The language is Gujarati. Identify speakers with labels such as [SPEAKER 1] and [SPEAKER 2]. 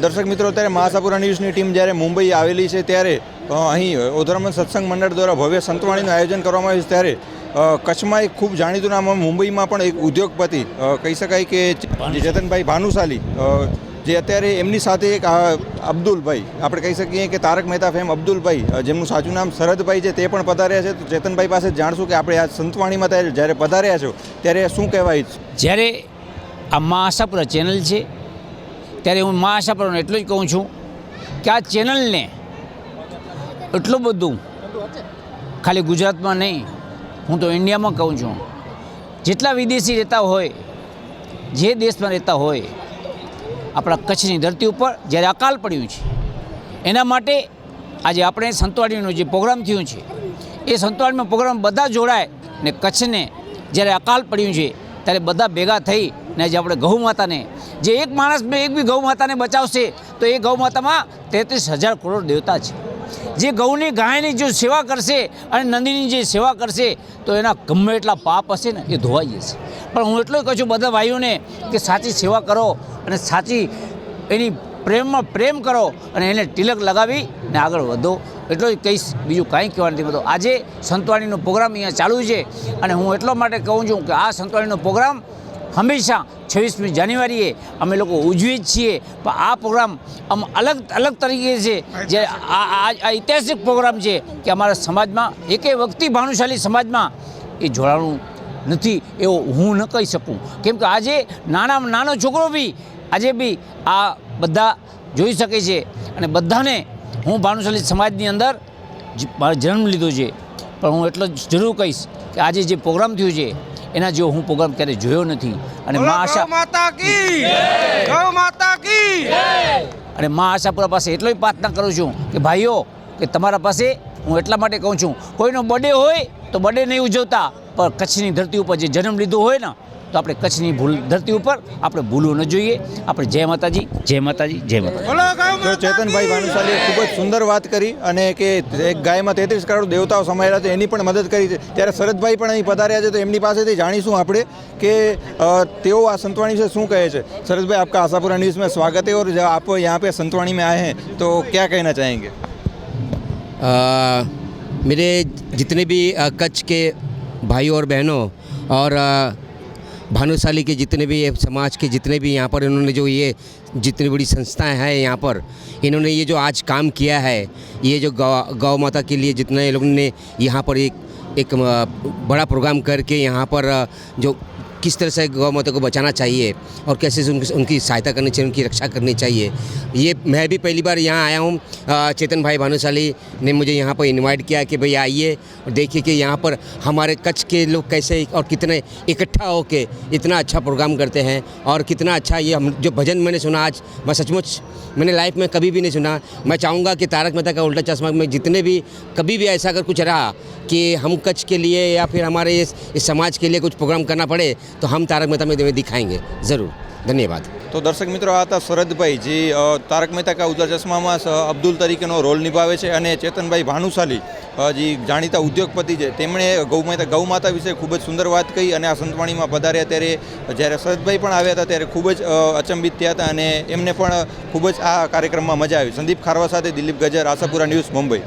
[SPEAKER 1] દર્શક મિત્રો, અત્યારે મહાસાપુરા ન્યૂઝની ટીમ જ્યારે મુંબઈ આવેલી છે ત્યારે અહીં ઓધરમન સત્સંગ મંડળ દ્વારા ભવ્ય સંતવાણીનું આયોજન કરવામાં આવ્યું છે. ત્યારે કચ્છમાં એક ખૂબ જાણીતું નામ મુંબઈમાં પણ એક ઉદ્યોગપતિ કહી શકાય કે જતનભાઈ ભાનુશાલી જે અત્યારે એમની સાથે એક અબ્દુલભાઈ, આપણે કહી શકીએ કે તારક મહેતા ફેમ અબ્દુલભાઈ જેમનું સાચું નામ શરદભાઈ છે, તે પણ પધાર્યા છે. તો ચેતનભાઈ પાસે જાણશું કે આપણે આ સંતવાણીમાં જ્યારે પધાર્યા છો, ત્યારે શું કહેવાય?
[SPEAKER 2] જ્યારે આ મહાસાપુરા ચેનલ છે ત્યારે હું મા આશાપુરાને એટલું જ કહું છું કે આ ચેનલને એટલું બધું ખાલી ગુજરાતમાં નહીં, હું તો ઇન્ડિયામાં કહું છું. જેટલા વિદેશી રહેતા હોય, જે દેશમાં રહેતા હોય, આપણા કચ્છની ધરતી ઉપર જ્યારે અકાલ પડ્યું છે, એના માટે આજે આપણે સંતવાડીનો જે પ્રોગ્રામ થયો છે, એ સંતવાડીનો પ્રોગ્રામ બધા જોડાય ને કચ્છને જ્યારે અકાલ પડ્યું છે ત્યારે બધા ભેગા થઈ ને જે આપણે ગૌ માતાને, જે એક માણસ મેં એક બી ગૌ માતાને બચાવશે, તો એ ગૌ માતામાં તેત્રીસ હજાર કરોડ દેવતા છે. જે ગૌની ગાયની જો સેવા કરશે અને નંદીની જે સેવા કરશે, તો એના ગમે એટલા પાપ હશે ને, એ ધોવાઈ જશે. પણ હું એટલું કહું છું બધા ભાઈઓને કે સાચી સેવા કરો અને સાચી એની પ્રેમમાં પ્રેમ કરો અને એને તિલક લગાવી ને આગળ વધો. એટલો જ કહીશ, બીજું કાંઈ કહેવાનું નથી. બધું આજે સંતવાણીનો પ્રોગ્રામ અહીંયા ચાલુ છે અને હું એટલા માટે કહું છું કે આ સંતવાણીનો પ્રોગ્રામ હંમેશા છવ્વીસમી જાન્યુઆરીએ અમે લોકો ઉજવીએ જ છીએ. પણ આ પ્રોગ્રામ આમ અલગ અલગ તરીકે છે જે આ ઐતિહાસિક પ્રોગ્રામ છે કે અમારા સમાજમાં, એકે વ્યક્તિ ભાનુશાલી સમાજમાં એ જોડાણું નથી એવો હું ન કહી શકું. કેમ કે આજે નાના નાનો છોકરો બી, આજે બી આ બધા જોઈ શકે છે અને બધાને હું ભાનુશાલી સમાજની અંદર જન્મ લીધો છે પણ હું એટલો જ જરૂર કહીશ કે આજે જે પ્રોગ્રામ થયો છે એના જેવો હું પ્રોગ્રામ ક્યારેય જોયો નથી. અને મા આશા
[SPEAKER 3] માતા કી! ગૌ માતા કી!
[SPEAKER 2] અને મા આશાપુરા પાસે એટલો પ્રાર્થના કરું છું કે ભાઈઓ કે તમારા પાસે હું એટલા માટે કહું છું કોઈનો બર્થડે હોય તો બર્થડે નહીં ઉજવતા પણ કચ્છની ધરતી ઉપર જે જન્મ લીધો હોય ને તો આપણે કચ્છની ભૂલ ધરતી ઉપર આપણે ભૂલવું ન જોઈએ આપણે જય માતાજી જય માતાજી જય માતાજી
[SPEAKER 3] બોલો ગૌ
[SPEAKER 1] તો
[SPEAKER 3] માતા
[SPEAKER 1] ચેતનભાઈ ભાનુશાલીએ ખૂબ જ સુંદર વાત કરી અને કે એક ગાયમાં તેત્રીસ કરોડ દેવતાઓ સમાયેલા છે એની પણ મદદ કરી છે ત્યારે શરદભાઈ પણ અહીં પધાર્યા છે તો એમની પાસેથી જાણીશું આપણે કે અ, તેઓ આ સંતવાણી વિશે શું કહે છે शरद भाई आपका आशापुरा न्यूज़ में स्वागत है और जब आप यहाँ पे संतवाणी में आए हैं तो क्या कहना चाहेंगे
[SPEAKER 4] आ, मेरे जितने भी आ, कच्छ के भाइयों और बहनों और आ, भानुशाली के जितने भी समाज के जितने भी यहाँ पर इन्होंने जो ये जितनी बड़ी संस्थाएँ हैं यहाँ पर, इन्होंने ये जो आज काम किया है, ये जो गौ गौ माता के लिए जितने लोगों ने यहाँ पर एक एक बड़ा प्रोग्राम करके यहाँ पर जो किस तरह से गौ माता को बचाना चाहिए और कैसे उनकी उनकी सहायता करनी चाहिए उनकी रक्षा करनी चाहिए। ये मैं भी पहली बार यहाँ आया हूँ चेतन भाई भानुशाली ने मुझे यहाँ पर इनवाइट किया कि भाई आइए और देखिए कि यहाँ पर हमारे कच्छ के लोग कैसे और कितने इकट्ठा होके इतना अच्छा प्रोग्राम करते हैं और कितना अच्छा ये हम जो भजन मैंने सुना आज मैं सचमुच मैंने लाइफ में कभी भी नहीं सुना। मैं चाहूँगा कि तारक मेहता का उल्टा चश्मा में जितने भी कभी भी ऐसा अगर कुछ रहा कि हम कच्छ के लिए या फिर हमारे इस, इस समाज के लिए कुछ प्रोग्राम करना पड़े तो हम तारक मेहता में दिखाएंगे ज़रूर धन्यवाद
[SPEAKER 1] તો દર્શક મિત્રો આ હતા શરદભાઈ જે અ, તારક મહેતા કા ઉલ્ટા ચશ્મામાં સ- અબ્દુલ તરીકેનો રોલ નિભાવે છે અને ચેતનભાઈ ભાનુશાલી અ, જે જાણીતા ઉદ્યોગપતિ છે તેમણે ગૌ માતા ગૌ માતા વિશે ખૂબ જ સુંદર વાત કહી અને આ સંતવાણીમાં પધાર્યા ત્યારે જ્યારે શરદભાઈ પણ આવ્યા હતા ત્યારે ખૂબ જ અ, અચંબિત થયા હતા અને એમને પણ ખૂબ જ આ કાર્યક્રમમાં મજા આવી સંદીપ ખારવા સાથે દિલીપ ગજર આશાપુરા ન્યૂઝ મુંબઈ